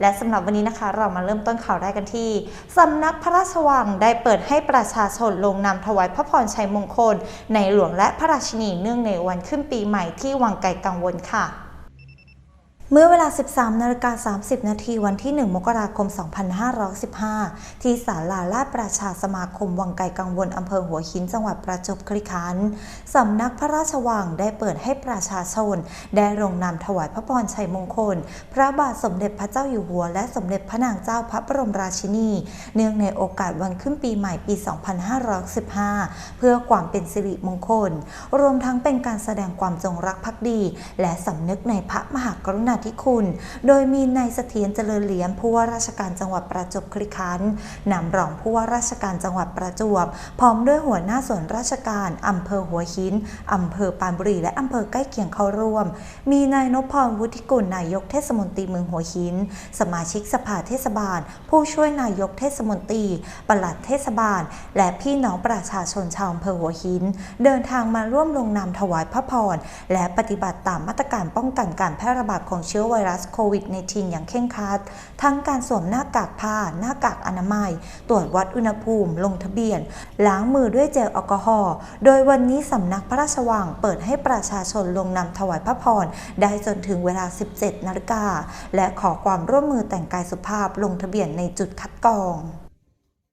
และสำหรับวันนี้นะคะ เรามาเริ่มต้นข่าวแรกกันที่สำนักพระราชวังได้เปิดให้ประชาชนลงนามถวายพระพรชัยมงคล ในหลวงและพระราชินีเนื่องในวันขึ้นปีใหม่ที่วังไกลกังวลค่ะ เมื่อเวลา 13นาฬิกา30 นาทีวันที่ 1 มกราคม 2515 ที่ศาลาลาดประชาสมาคมวังไกกังวลอำเภอหัวหินจังหวัดประจวบคีรีขันธ์สำนักพระราชวังได้เปิดให้ประชาชน ได้ลงนามถวายพระพรชัยมงคล พระบาทสมเด็จพระเจ้าอยู่หัว และสมเด็จพระนางเจ้าพระบรมราชินี เนื่องในโอกาสวันขึ้นปีใหม่ปี 2515 เพื่อความเป็นสิริมงคล รวมทั้งเป็นการแสดงความจงรักภักดี และสำนึกในพระมหากรุณาธิคุณ โดยมีนายเสถียรเจริญเหรียญผู้ว่าราชการจังหวัดประจวบคีรีขันธ์นำรองผู้ว่าราชการจังหวัดประจวบ พร้อมด้วยหัวหน้าส่วนราชการอำเภอหัวหินอำเภอปานบุรีและอำเภอใกล้เคียงเข้าร่วม มีนายนพพรวุฒิกุลนายกเทศมนตรีเมืองหัวหิน สมาชิกสภาเทศบาล ผู้ช่วยนายกเทศมนตรีปลัดเทศบาล และพี่น้องประชาชนชาวอำเภอหัวหิน เดินทางมาร่วมลงนามถวายพระพรและปฏิบัติตามมาตรการป้องกันการแพร่ระบาดของเชื้อไวรัสโควิด -19 อย่างเคร่งครัด ทั้งการสวมหน้ากากผ้า หน้ากากอนามัย ตรวจวัดอุณหภูมิ ลงทะเบียน ล้างมือด้วยเจลแอลกอฮอล์ โดยวันนี้สำนักพระราชวังเปิดให้ประชาชนลงนามถวายพระพร ได้จนถึงเวลา 17 นาฬิกา และขอความร่วมมือแต่งกายสุภาพลงทะเบียนในจุดคัดกรอง